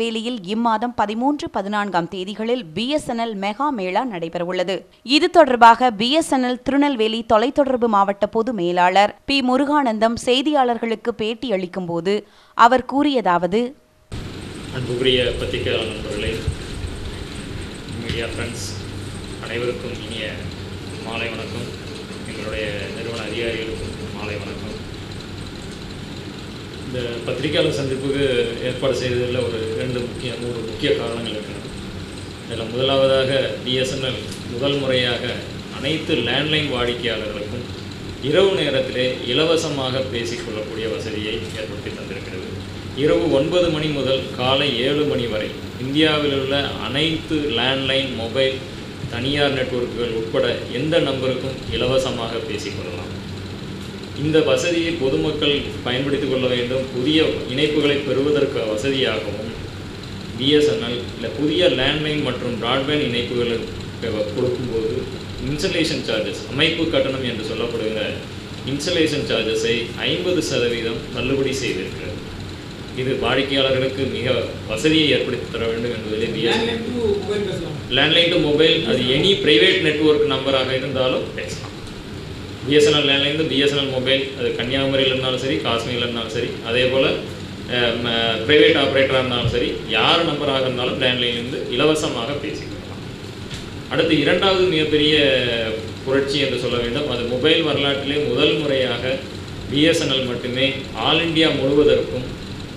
திருநெல்வேலியில் இம்மாதம் பதிமூன்று பதினான்காம் தேதிகளில் பிஎஸ்என்எல் மெகா மேளா நடைபெறவுள்ளது. இது தொடர்பாக பிஎஸ்என்எல் திருநெல்வேலி தொலைத்தொடர்பு மாவட்ட பொது மேலாளர் பி. முருகானந்தம் செய்தியாளர்களுக்கு பேட்டி அளிக்கும் போது அவர் கூறியதாவது அன்புக்குரிய பத்திரிகையாளர் நண்பர்களே மீடியா ஃப்ரெண்ட்ஸ் அனைவருக்கும் இனிய மாலை வணக்கம். எங்களுடைய நிறுவன அதிகாரிகளுக்கும் மாலை வணக்கம். இந்த பத்திரிகையாளர் சந்திப்புக்கு ஏற்பாடு செய்ததில் ஒரு ரெண்டு முக்கிய மூன்று முக்கிய காரணங்கள் இருக்கிறது. இதில் முதலாவதாக பிஎஸ்என்எல் முதல் முறையாக அனைத்து லேண்ட்லைன் வாடிக்கையாளர்களுக்கும் இரவு நேரத்திலே இலவசமாக பேசிக்கொள்ளக்கூடிய வசதியை ஏற்படுத்தி தந்திருக்கிறது. இரவு ஒன்பது மணி முதல் காலை ஏழு மணி வரை இந்தியாவில் உள்ள அனைத்து லேண்ட்லைன் மொபைல் தனியார் நெட்வொர்க்குகள் உட்பட எந்த நம்பருக்கும் இலவசமாக பேசிக்கொள்ளலாம் இந்த வசதியை பொதுமக்கள் பயன்படுத்திக் கொள்ள வேண்டும். புதிய இணைப்புகளை பெறுவதற்கு வசதியாகவும் பிஎஸ்என்எல் இல்லை புதிய லேண்ட்லைன் மற்றும் பிராட்பேண்ட் இணைப்புகளை கொடுக்கும்போது இன்ஸ்டலேஷன் சார்ஜஸ் அமைப்பு கட்டணம் என்று சொல்லப்படுகிற இன்ஸ்டலேஷன் சார்ஜஸை ஐம்பது சதவீதம் தள்ளுபடி செய்திருக்கிறது. இது வாடிக்கையாளர்களுக்கு மிக வசதியை ஏற்படுத்தி தர வேண்டும் என்பதிலே லேண்ட்லைன் டு மொபைல் அது எனி பிரைவேட் நெட்வொர்க் நம்பராக இருந்தாலும் பேசலாம். பிஎஸ்என்எல் லேண்ட்லைன் பிஎஸ்என்எல் மொபைல் அது கன்னியாகுமரியில் இருந்தாலும் சரி காஷ்மீரில் இருந்தாலும் சரி அதே போல் ப்ரைவேட் ஆப்ரேட்டராக இருந்தாலும் சரி யார் நம்பராக இருந்தாலும் லேண்ட்லைன்லேருந்து இலவசமாக பேசிக்கலாம். அடுத்து இரண்டாவது மிகப்பெரிய புரட்சி என்று சொல்ல வேண்டும். அது மொபைல் வரலாற்றிலே முதல் முறையாக பிஎஸ்என்எல் மட்டுமே ஆல் இந்தியா முழுவதற்கும்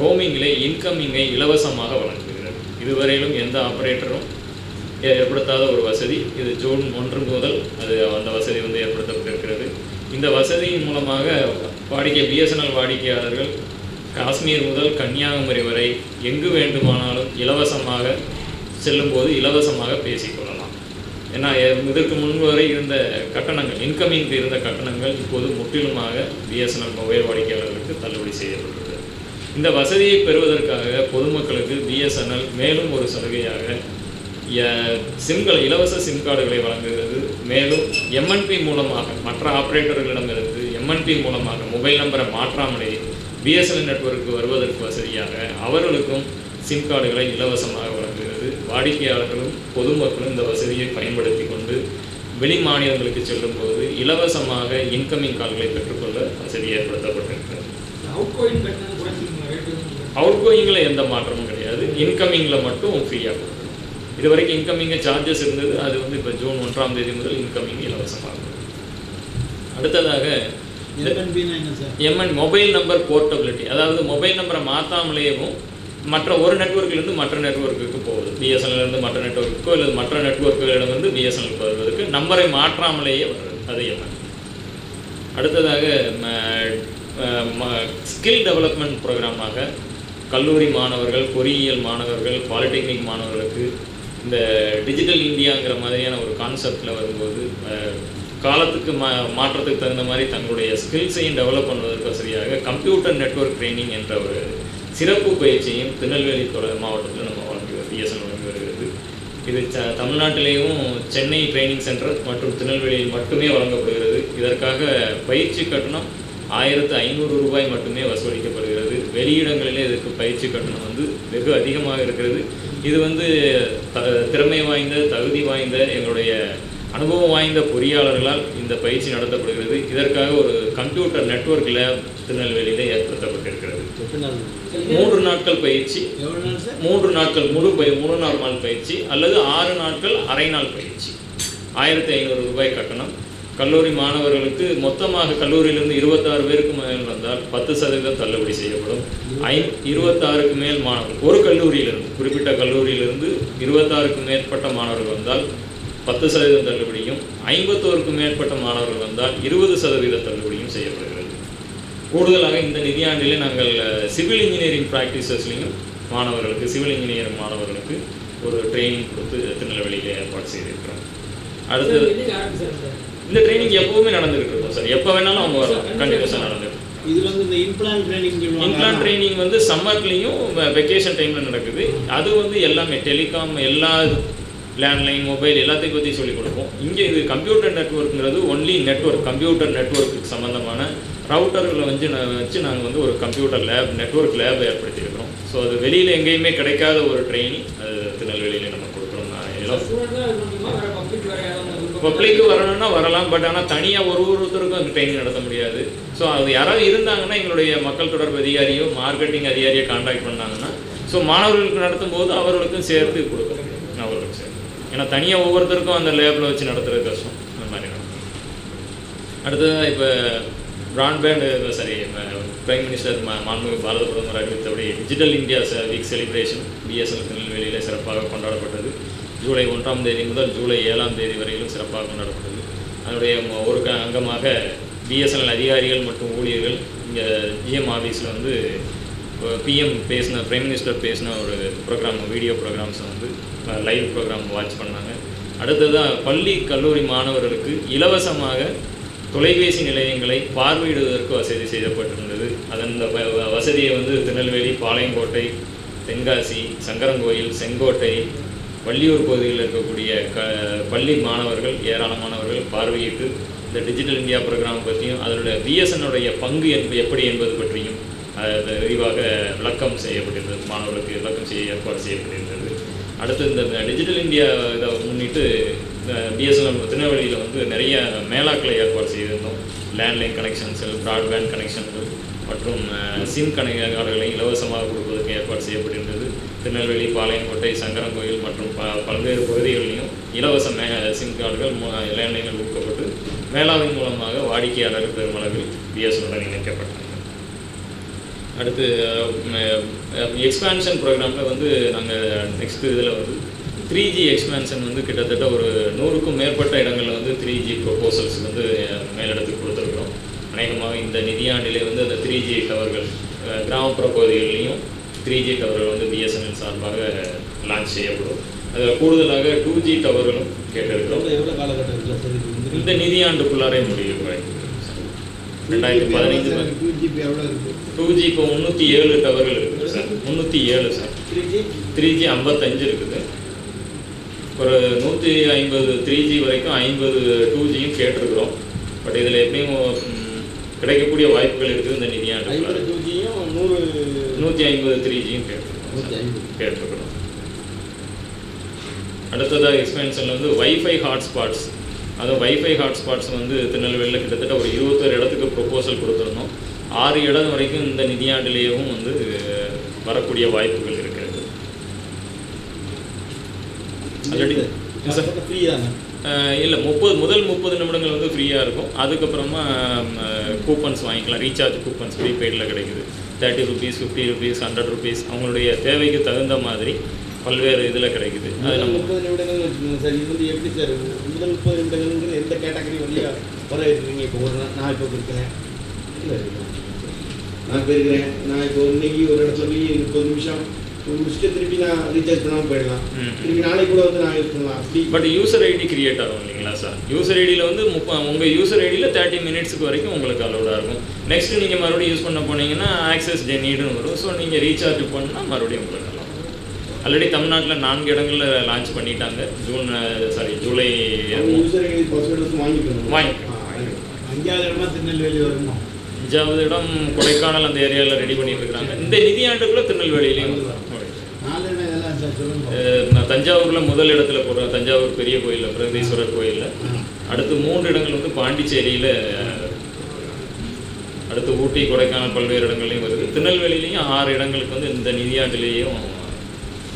ரோமிங்கிலே இன்கமிங்கை இலவசமாக வழங்குகிறது. இதுவரையிலும் எந்த ஆப்ரேட்டரும் ஏற்படுத்தாத ஒரு வசதி. இது ஜூன் ஒன்று முதல் அது அந்த வசதி வந்து ஏற்படுத்தப்பட்டு இந்த வசதியின் மூலமாக வாடிக்கை பிஎஸ்என்எல் வாடிக்கையாளர்கள் காஷ்மீர் முதல் கன்னியாகுமரி வரை எங்கு வேண்டுமானாலும் இலவசமாக செல்லும்போது இலவசமாக பேசிக்கொள்ளலாம். ஏன்னா இதற்கு முன்பு வரை இருந்த கட்டணங்கள் இன்கமிங்க்கு இருந்த கட்டணங்கள் இப்போது முற்றிலுமாக பிஎஸ்என்எல் மொபைல் வாடிக்கையாளர்களுக்கு தள்ளுபடி செய்யப்பட்டுள்ளது. இந்த வசதியை பெறுவதற்காக பொதுமக்களுக்கு பிஎஸ்என்எல் மேலும் ஒரு சலுகையாக சிம்களை இலவச சிம் கார்டுகளை வழங்குகிறது. மேலும் எம்என்பி மூலமாக மற்ற ஆப்ரேட்டர்களிடமிருந்து எம்என்பி மூலமாக மொபைல் நம்பரை மாற்றாமலே பிஎஸ்என்எல் நெட்வொர்க்கு வருவதற்கு வசதியாக அவர்களுக்கும் சிம் கார்டுகளை இலவசமாக வழங்குகிறது. வாடிக்கையாளர்களும் பொதுமக்களும் இந்த வசதியை பயன்படுத்தி கொண்டு வெளி மாநிலங்களுக்கு செல்லும்போது இலவசமாக இன்கமிங் கால்களை பெற்றுக்கொள்ள வசதி ஏற்படுத்தப்பட்டிருக்கிறது. அவுட் கோயிங்கில் எந்த மாற்றமும் கிடையாது. இன்கமிங்கில் மட்டும் ஃப்ரீயாக இது வரைக்கும் இன்கமிங்க சார்ஜஸ் இருந்தது. அது வந்து இப்போ ஜூன் ஒன்றாம் தேதி முதல் இன்கமிங் இலவசமாக அடுத்ததாக M N mobile number portability அதாவது மொபைல் நம்பரை மாற்றாமலேயும் மற்ற ஒரு நெட்வொர்க்கிலிருந்து மற்ற நெட்வொர்க்குக்கு போகுது. இருந்து மற்ற நெட்வொர்க்கோ அல்லது மற்ற நெட்வொர்க்குகளிடமிருந்து பிஎஸ்என்எல் வருவதற்கு நம்பரை மாற்றாமலேயே வருது. அது எம்என் அடுத்ததாக ஸ்கில் டெவலப்மெண்ட் ப்ரோக்ராமாக கல்லூரி மாணவர்கள் பொறியியல் மாணவர்கள் பாலிடெக்னிக் மாணவர்களுக்கு இந்த டிஜிட்டல் இந்தியாங்கிற மாதிரியான ஒரு கான்செப்டில் வரும்போது காலத்துக்கு மா மாற்றத்துக்கு தகுந்த மாதிரி தங்களுடைய ஸ்கில்ஸையும் டெவலப் பண்ணுவதற்கு வசதியாக கம்ப்யூட்டர் நெட்வொர்க் ட்ரைனிங் என்ற ஒரு சிறப்பு பயிற்சியும் திருநெல்வேலி தொலை மாவட்டத்தில் நம்ம வழங்கி பிஎஸ்என் வழங்கி வருகிறது. இது ச தமிழ்நாட்டிலேயும் சென்னை ட்ரைனிங் சென்டர் மற்றும் திருநெல்வேலியில் மட்டுமே வழங்கப்படுகிறது. இதற்காக பயிற்சி கட்டணம் ஆயிரத்து ஐநூறு ரூபாய் மட்டுமே வசூலிக்கப்படுகிறது. வெளியிடங்களிலே இதற்கு பயிற்சி கட்டணம் வந்து வெகு அதிகமாக இருக்கிறது. இது வந்து த திறமை வாய்ந்த தகுதி வாய்ந்த எங்களுடைய அனுபவம் வாய்ந்த பொறியாளர்களால் இந்த பயிற்சி நடத்தப்படுகிறது. இதற்காக ஒரு கம்ப்யூட்டர் நெட்வொர்க் லேப் திருநெல்வேலியில் ஏற்படுத்தப்பட்டிருக்கிறது. மூன்று நாட்கள் பயிற்சி மூன்று நாட்கள் முழு பய மூணு நாள் நாள் பயிற்சி அல்லது ஆறு நாட்கள் அரை நாள் பயிற்சி. ஆயிரத்தி ஐநூறு ரூபாய் கட்டணம். கல்லூரி மாணவர்களுக்கு மொத்தமாக கல்லூரியிலிருந்து இருபத்தாறு பேருக்கு மேல் வந்தால் பத்து சதவீதம் தள்ளுபடி செய்யப்படும். ஐ இருபத்தாறுக்கு மேல் மாணவர் ஒரு கல்லூரியிலிருந்து குறிப்பிட்ட கல்லூரியிலிருந்து இருபத்தாறுக்கு மேற்பட்ட மாணவர்கள் வந்தால் பத்து சதவீதம் தள்ளுபடியும் ஐம்பத்தோருக்கும் மேற்பட்ட மாணவர்கள் வந்தால் இருபது சதவீத தள்ளுபடியும் செய்யப்படுகிறது. கூடுதலாக இந்த நிதியாண்டிலே நாங்கள் சிவில் இன்ஜினியரிங் ப்ராக்டிசஸ்லையும் மாணவர்களுக்கு சிவில் இன்ஜினியரிங் மாணவர்களுக்கு ஒரு ட்ரைனிங் கொடுத்து திருநெல்வேலியில் ஏற்பாடு செய்திருக்கிறோம். அடுத்தது இந்த ட்ரைனிங் எப்பவுமே நடந்துகிட்டு இருக்கும் சார் எப்போ வேணாலும் அவங்க வரலாம். கண்டினியூஸாக நடந்துருக்கு. இது வந்து இந்த இம்ப்ளான் ட்ரைனிங் இன்பிளான் ட்ரைனிங் வந்து சம்மர்லேயும் வெக்கேஷன் டைமில் நடக்குது. அது வந்து எல்லாமே டெலிகாம் எல்லா லேண்ட்லைன் மொபைல் எல்லாத்தையும் பற்றி சொல்லிக் கொடுப்போம். இங்கே இது கம்ப்யூட்டர் நெட்வொர்க்குங்கிறது ஒன்லி நெட்வொர்க் கம்ப்யூட்டர் நெட்வொர்க்கு சம்மந்தமான ரவுட்டர்களை வந்து நான் வச்சு நாங்கள் வந்து ஒரு கம்ப்யூட்டர் லேப் நெட்வொர்க் லேப் ஏற்படுத்தியிருக்கிறோம். ஸோ ஸோ அது வெளியில் எங்கேயுமே கிடைக்காத ஒரு ட்ரைனிங் அது திருநெல்வேலியில் நம்ம கொடுக்குறோம் நான் பப்ளிக்கு வரணும்னா வரலாம் பட் ஆனால் தனியாக ஒரு ஒருத்தருக்கும் அந்த ட்ரைனிங் நடத்த முடியாது. ஸோ அது யாராவது இருந்தாங்கன்னா எங்களுடைய மக்கள் தொடர்பு அதிகாரியோ மார்க்கெட்டிங் அதிகாரியோ காண்டாக்ட் பண்ணாங்கன்னா ஸோ மாணவர்களுக்கு நடத்தும் போது அவர்களுக்கும் சேர்த்து முடியும் அவர்களுக்கு சேர்த்து. ஏன்னா தனியாக ஒவ்வொருத்தருக்கும் அந்த லேபில் வச்சு நடத்துறது கஷ்டம். அந்த மாதிரி நடத்தும் அடுத்தது இப்போ ப்ராட்பேண்டு சாரி பிரைம் மினிஸ்டர் மா மாண்புமிகு பாரத பிரதமர் அறிவித்தபடி digital India week celebration BSL திருநெல்வேலியில் சிறப்பாக கொண்டாடப்பட்டது. ஜூலை ஒன்றாம் தேதி முதல் ஜூலை ஏழாம் தேதி வரையிலும் சிறப்பாக கொண்டாடப்பட்டது அதனுடைய ஒரு க அங்கமாக பிஎஸ்என்எல் அதிகாரிகள் மற்றும் ஊழியர்கள் இங்கே ஜிஎம் ஆஃபீஸில் வந்து பிஎம் பேசின பிரைம் மினிஸ்டர் பேசின ஒரு ப்ரோக்ராம் வீடியோ ப்ரோக்ராம்ஸை வந்து லைவ் ப்ரோக்ராம் வாட்ச் பண்ணாங்க. அடுத்ததாக பள்ளி கல்லூரி மாணவர்களுக்கு இலவசமாக தொலைபேசி நிலையங்களை பார்வையிடுவதற்கு வசதி செய்யப்பட்டிருந்தது. அதன் இந்த வசதியை வந்து திருநெல்வேலி பாளையங்கோட்டை தென்காசி சங்கரங்கோயில் செங்கோட்டை வள்ளியூர் பகுதியில் இருக்கக்கூடிய க பள்ளி மாணவர்கள் ஏராளமானவர்கள் பார்வையிட்டு இந்த டிஜிட்டல் இந்தியா ப்ரோக்ராம் பற்றியும் அதனுடைய பிஎஸ்என்னுடைய பங்கு என்பது எப்படி என்பது பற்றியும் விரிவாக விளக்கம் செய்யப்பட்டிருந்தது மாணவர்களுக்கு விளக்கம் செய்ய ஏற்பாடு செய்யப்பட்டிருந்தது அடுத்து இந்த டிஜிட்டல் இந்தியா இதை முன்னிட்டு பிஎஸ்என்எல் திருநெல்வேலியில் வந்து நிறைய மேலாக்களை ஏற்பாடு செய்திருந்தோம். லேண்ட்லைன் கனெக்ஷன்ஸ்கள் ப்ராட்பேண்ட் கனெக்ஷன்கள் மற்றும் சிம் கணக்காளர்களை இலவசமாக கொடுப்பதற்கு ஏற்பாடு செய்யப்பட்டிருந்தது. திருநெல்வேலி பாளையங்கோட்டை சங்கரங்கோயில் மற்றும் ப பல்வேறு பகுதிகளிலும் இலவச மே சிம் கார்டுகள் லேண்ட்லைன்கள் கொடுக்கப்பட்டு மேலாவின் மூலமாக வாடிக்கையாளர்கள் பெருமளவில் பிஎஸ்என்னுடன் இணைக்கப்பட்டாங்க அடுத்து எக்ஸ்பேன்ஷன் ப்ரோக்ராமில் வந்து நாங்கள் நெக்ஸ்ட் இதில் வந்து த்ரீ ஜி எக்ஸ்பேன்ஷன் வந்து கிட்டத்தட்ட ஒரு நூறுக்கும் மேற்பட்ட இடங்களில் வந்து த்ரீ ஜி ப்ரொபோசல்ஸ் வந்து மேலிடத்துக்கு கொடுத்துருக்குறோம். அநேகமாக இந்த நிதியாண்டிலே வந்து அந்த த்ரீ ஜி டவர்கள் கிராமப்புற பகுதிகளிலையும் த்ரீ ஜி டவர்கள் வந்து பிஎஸ்என்எல் சார்பாக லான்ச் செய்யப்படும். அதில் கூடுதலாக டூ ஜி டவர்களும் கேட்டிருக்கிறோம். எவ்வளோ காலகட்டத்தில் இந்த நிதியாண்டுக்குள்ளாரே முடியும். ரெண்டாயிரத்தி பதினைஞ்சு டூ ஜிபி எவ்வளோ இருக்குது டூ ஜி இப்போ முந்நூற்றி ஏழு டவர்கள் இருக்குது சார். முந்நூற்றி ஏழு sir. Three G three G ஐம்பத்தஞ்சு இருக்குது. ஒரு நூற்றி ஐம்பது த்ரீ ஜி வரைக்கும் ஐம்பது டூ ஜியும் கேட்டிருக்கிறோம். பட் இதில் எப்படியும் கிடைக்கக்கூடிய வாய்ப்புகள் இருக்குது இந்த நிதியாண்டு டூ ஜியும் நூறு நூற்றி ஐம்பது த்ரீ ஜியும் கேட்டிருக்கிறோம். கேட்டிருக்கிறோம். அடுத்ததாக எக்ஸ்பென்ஷனில் வந்து வைஃபை ஹாட்ஸ்பாட்ஸ் அதுவும் வைஃபை ஹாட்ஸ்பாட்ஸ் வந்து திருநெல்வேலியில் கிட்டத்தட்ட ஒரு இருபத்தொரு இடத்துக்கு ப்ரொபோசல் கொடுத்துருந்தோம். ஆறு இடம் வரைக்கும் இந்த நிதியாண்டிலேயும் வந்து வரக்கூடிய வாய்ப்புகள் இருக்கிறது Already- Yes, sir. ஃப்ரீ தானே இல்லை முப்பது முதல் முப்பது நிமிடங்கள் வந்து ஃப்ரீயாக இருக்கும். அதுக்கப்புறமா கூப்பன்ஸ் வாங்கிக்கலாம். ரீசார்ஜ் கூப்பன்ஸ் ப்ரீபெய்டில் கிடைக்குது. Thirty rupees fifty rupees hundred rupees அவங்களுடைய தேவைக்கு தகுந்த மாதிரி பல்வேறு இதில் கிடைக்குது. அது நம்ம முப்பது நிமிடங்கள் சார் இது வந்து எப்படி சார் முதல் முப்பது நிமிடங்கள்ங்கிற எந்த கேட்டகரி வழியாக வர இருக்கிறீங்க இப்போ ஒரு நான் இப்போ இருக்கிறேன் நான் இப்போ இருக்கிறேன் நான் இப்போ இன்னைக்கு ஒரு இடத்துல போய் முப்பது நிமிஷம் முடிச்சுட்டு திருப்பி நான் ரீசார்ஜ் பண்ணாமல் போயிடலாம். திருப்பி நாளைக்கு கூட வந்து நான் யூஸ் பண்ணலாம். அப்படி. பட் யூசர் ஐடி கிரியேட் ஆகும் இல்லைங்களா சார் யூசர் ஐடியில் வந்து முப்ப உங்கள் யூசர் ஐடியில் தேர்ட்டி மினிட்ஸ்க்கு வரைக்கும் உங்களுக்கு அலோடாக இருக்கும். நெக்ஸ்ட் நீங்கள் மறுபடியும் யூஸ் பண்ண போனீங்கன்னா ஆக்சஸ் ஜெனீடுன்னு வரும். ஸோ நீங்கள் ரீசார்ஜ் பண்ணால் மறுபடியும் உங்களுக்கு ஆல்ரெடி தமிழ்நாட்டில் நான்கு இடங்களில் லான்ச் பண்ணிட்டாங்க. ஜூன் சாரி ஜூலை வாங்கிக்கணும். வாங்கிக்கணும். அஞ்சாவது இடமா திருநெல்வேலி வரணும் அஞ்சாவது இடம் கொடைக்கானல் அந்த ஏரியாவில் ரெடி பண்ணிட்டு இருக்காங்க இந்த நிதியாண்டுக்குள்ள திருநெல்வேலியிலையும் நான் தஞ்சாவூரில் முதல் இடத்துல போடுறேன் தஞ்சாவூர் பெரிய கோயிலில் பிரகதீஸ்வரர் கோயிலில். அடுத்து மூன்று இடங்கள் வந்து பாண்டிச்சேரியில் அடுத்து ஊட்டி கொடைக்கானல் பல்வேறு இடங்கள்லையும் வருது. திருநெல்வேலியிலையும் ஆறு இடங்களுக்கு வந்து இந்த நிதியாண்டிலேயும்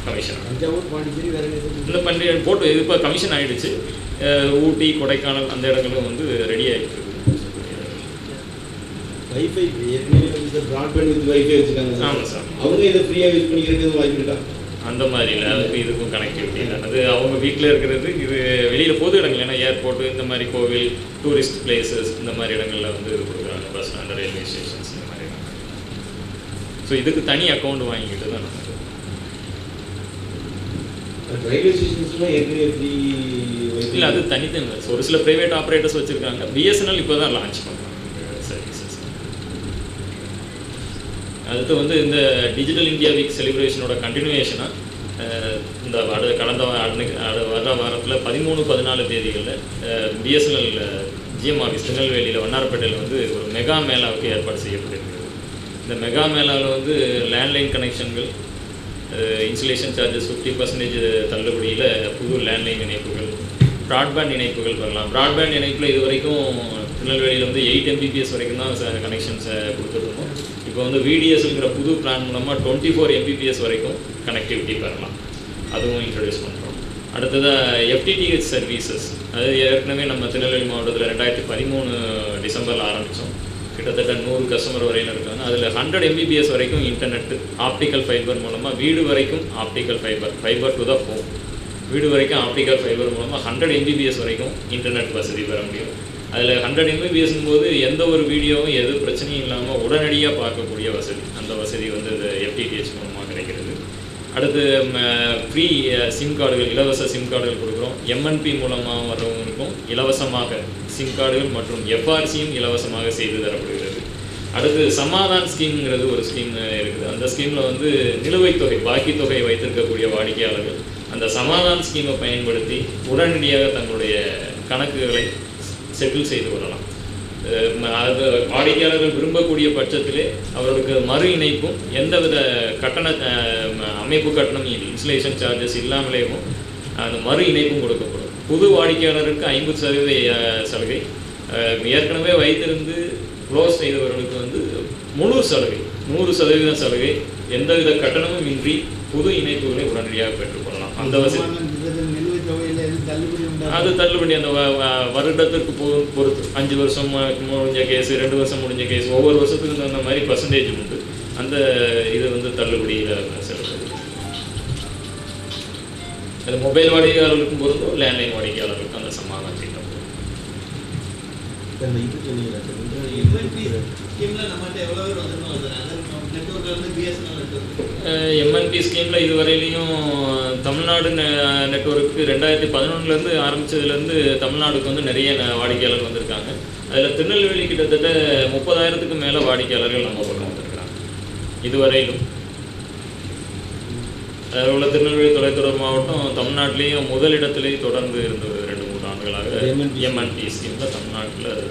கமிஷன் இந்த பண்டிகை போட்டு இது இப்போ கமிஷன் ஆயிடுச்சு. ஊட்டி கொடைக்கானல் அந்த இடங்களும் வந்து ரெடி ஆகிட்டு வைஃபை ஏற்கனவே ப்ராட்பேண்ட் வித் வைஃபை வச்சுருக்காங்க ஆமாம் சார் அவங்க இதை ஃப்ரீயாக யூஸ் பண்ணிக்கிறதுக்கு வாய்ப்பு இருக்கா? அந்த மாதிரி இல்லை. அதுக்கு இதுக்கும் கனெக்டிவிட்டி இல்லை. அது அவங்க வீட்டில் இருக்கிறது இது வெளியில் பொது இடங்கள். ஏன்னா ஏர்போர்ட்டு இந்த மாதிரி கோவில் டூரிஸ்ட் பிளேசஸ் இந்த மாதிரி இடங்களில் வந்து இது கொடுக்குறாங்க. பஸ் ஸ்டாண்ட் ரயில்வே ஸ்டேஷன்ஸ் இந்த மாதிரி ஸோ இதுக்கு தனி அக்கௌண்ட் வாங்கிக்கிட்டு தான் நமக்கு ரயில்வே ஸ்டேஷன்ஸ்லாம் ஏற்கனவே இல்லை அது தனித்தனி ஒரு சில ப்ரைவேட் ஆப்ரேட்டர்ஸ் வச்சுருக்காங்க. பிஎஸ்என்எல் இப்போ தான் லான்ச் பண்ணுறாங்க சர்வீசஸ் அடுத்து வந்து இந்த டிஜிட்டல் இந்தியா வீக் செலிப்ரேஷனோட கண்டினியூவேஷனாக இந்த வட கடந்த அட- வர வாரத்தில் பதிமூணு பதினாலு தேதிகளில் பிஎஸ்என்எல் ஜிஎம் ஆஃபீஸ் திருநெல்வேலியில் வண்ணாரப்பேட்டையில் வந்து ஒரு மெகா மேளாவுக்கு ஏற்பாடு செய்யப்பட்டிருக்கிறது இந்த மெகா மேளாவில் வந்து லேண்ட்லைன் கனெக்ஷன்கள் இன்சுலேஷன் சார்ஜஸ் ஃபிஃப்டி பர்சன்டேஜ் தள்ளுபடியில் புது லேண்ட்லைன் இணைப்புகள் ப்ராட்பேண்ட் இணைப்புகள் வரலாம். ப்ராட்பேண்ட் இணைப்பில் இது வரைக்கும் திருநெல்வேலியில் வந்து எயிட் எம்பிபிஎஸ் வரைக்கும் தான் கனெக்ஷன்ஸை கொடுத்துருக்கோம் இப்போ வந்து விடிஎஸ்ங்கிற புது பிளான் மூலமாக டுவெண்ட்டி ஃபோர் எம்பிபிஎஸ் வரைக்கும் கனெக்டிவிட்டி பெறலாம். அதுவும் இன்ட்ரடியூஸ் பண்ணுறோம் அடுத்ததாக எஃப்டிடிஹெச் சர்வீசஸ் அது ஏற்கனவே நம்ம திருநெல்வேலி மாவட்டத்தில் ரெண்டாயிரத்தி பதிமூணு டிசம்பரில் ஆரம்பித்தோம் கிட்டத்தட்ட நூறு கஸ்டமர் வரையிலும் இருக்காங்க அதில் ஹண்ட்ரட் எம்பிபிஎஸ் வரைக்கும் இன்டர்நெட் ஆப்டிக்கல் ஃபைபர் மூலமாக வீடு வரைக்கும் optical fibre fibre to the home வீடு வரைக்கும் ஆப்டிக்கல் ஃபைபர் மூலமாக ஹண்ட்ரட் எம்பிபிஎஸ் வரைக்கும் இன்டர்நெட் வசதி பெற முடியும். அதில் ஹண்ட்ரட் எம்பிபிஎஸ்ங்கும் போது எந்த ஒரு வீடியோவும் எது பிரச்சனையும் இல்லாமல் உடனடியாக பார்க்கக்கூடிய வசதி. அந்த வசதி வந்து இந்த எஃப்டிடிஹெச் மூலமாக கிடைக்கிறது. அடுத்து ஃப்ரீ சிம் கார்டுகள் இலவச சிம் கார்டுகள் கொடுக்குறோம். எம்என்பி மூலமாக வர்றவங்களுக்கும் இலவசமாக சிம் கார்டுகள் மற்றும் எஃப்ஆர்சியும் இலவசமாக செய்து தரப்படுகிறது. அடுத்து சமாதான் ஸ்கீம்ங்கிறது ஒரு ஸ்கீம் இருக்குது. அந்த ஸ்கீமில் வந்து நிலுவைத் தொகை பாக்கி தொகை வைத்திருக்கக்கூடிய வாடிக்கையாளர்கள் அந்த சமாதான் ஸ்கீமை பயன்படுத்தி உடனடியாக தங்களுடைய கணக்குகளை செட்டில் செய்து கொள்ளலாம். அது வாடிக்கையாளர்கள் விரும்பக்கூடிய பட்சத்திலே அவர்களுக்கு மறு இணைப்பும் எந்தவித கட்டண ம- அமைப்பு கட்டணம் இன்சுலேஷன் சார்ஜஸ் இல்லாமலேயும் அந்த மறு இணைப்பும் கொடுக்கப்படும். புது வாடிக்கையாளருக்கு ஐம்பது சதவீத சலுகை. ஏற்கனவே வைத்திருந்து க்ளோஸ் செய்தவர்களுக்கு வந்து முழு சலுகை நூறு சதவீத சலுகை. எந்தவித கட்டணமும் இன்றி புது இணைப்புகளை உடனடியாக பெற்றுக்கொள்ளலாம் அந்த வசதி நிலுவைத் தொகையில் எதுவும் தள்ளுபடி உண்டா அது தள்ளுபடி அந்த வருடத்திற்கு பொறுத்து. அஞ்சு வருஷம் முடிஞ்ச கேஸ் ரெண்டு வருஷம் முடிஞ்ச கேஸ் ஒவ்வொரு வருஷத்துக்கு தகுந்த மாதிரி பர்சன்டேஜ் உண்டு. அந்த இது வந்து தள்ளுபடியில் செலுத்துது அது மொபைல் வாடிக்கையாளர்களுக்கும் பொருந்தும் லேண்ட்லைன் வாடிக்கையாளர்களுக்கும் அந்த சமாதானம் திட்டம் இது சொன்னீங்களா எம்என்பி ஸ்கீமில் இதுவரையிலையும் தமிழ்நாடு நெ- நெட்வொர்க்கு ரெண்டாயிரத்தி பதினொன்றுலேருந்து ஆரம்பித்ததுலேருந்து தமிழ்நாடுக்கு வந்து நிறைய வாடிக்கையாளர் வந்திருக்காங்க. அதில் திருநெல்வேலி கிட்டத்தட்ட முப்பதாயிரத்துக்கு மேலே வாடிக்கையாளர்கள் நம்ம பக்கம் வந்திருக்காங்க இதுவரையிலும். அதில் உள்ள திருநெல்வேலி தொலைத்தொடர் மாவட்டம் தமிழ்நாட்டிலேயும் முதலிடத்திலேயே தொடர்ந்து இருந்தது ரெண்டு மூணு ஆண்டுகளாக. எம்என்பி ஸ்கீமில் தமிழ்நாட்டில்